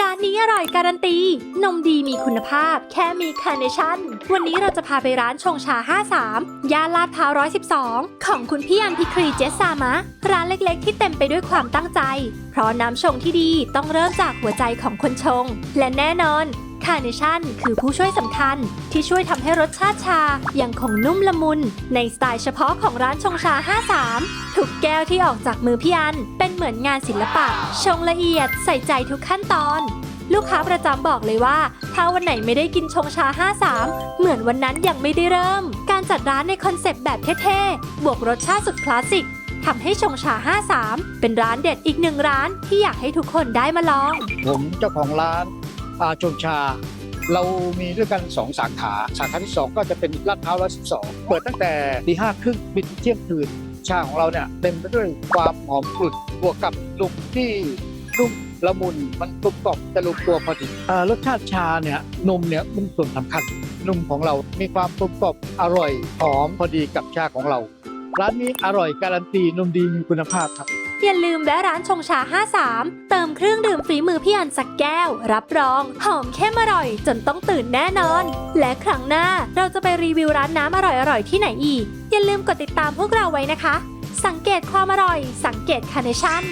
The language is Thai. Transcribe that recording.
ร้านนี้อร่อยการันตี นมดีมีคุณภาพ แค่มีคาร์เนชั่น วันนี้เราจะพาไปร้านชงชา 53 ย่านลาดพร้าว 112 ของคุณพี่อันพิครีเจสซามะ ร้านเล็กๆ ที่เต็มไปด้วยความตั้งใจ เพราะน้ำชงที่ดีต้องเริ่มจากหัวใจของคนชง และแน่นอน คาร์เนชั่นคือผู้ช่วยสำคัญที่ช่วยทำให้รสชาติชายังคงนุ่มละมุน ในสไตล์เฉพาะของร้านชงชา 53 ทุกแก้วที่ออกจากมือพี่อัน เป็นเหมือนงานศิลปะ ชงละเอียดใส่ใจทุกขั้นตอน ลูกค้าประจำบอกเลยว่า ถ้าวันไหนไม่ได้กินชงชา 53 เหมือนวันนั้นยังไม่ได้เริ่ม การจัดร้านในคอนเซปต์แบบเท่ๆ บวกรสชาติสุดคลาสสิกทำให้ชงชา 53 เป็นร้านเด็ดอีกหนึ่งร้านที่อยากให้ทุกคนได้มาลอง ผมเจ้าของร้าน อาชงชา เรามีด้วยกัน 2 สาขา สาขาที่ 2 ก็จะเป็นลาดพร้าวร้อยสิบสองเปิดตั้งแต่ตีห้าครึ่งปิดเที่ยงคืนชาของเราเนี่ยเต็มไปด้วยความหอมกรุ่นบวกกับลุมที่นุ่มละมุนมันกลมกล่อมจะลงตัวพอดีรสชาติชาเนี่ยนมเนี่ยเป็นส่วนสำคัญนมของเรามีความกลมกล่อมอร่อยหอมพอดีกับชาของเรา ร้านนี้อร่อยการันตีนมดีมีคุณภาพครับ อย่าลืมแวะร้านชงชา 53 เติมเครื่องดื่มฝีมือพี่อันสักแก้ว รับรอง หอมเข้มอร่อย จนต้องตื่นแน่นอน และครั้งหน้าเราจะไปรีวิวร้านน้ำอร่อยๆที่ไหนอีก อย่าลืมกดติดตามพวกเราไว้นะคะ สังเกตความอร่อย สังเกตคาร์เนชั่น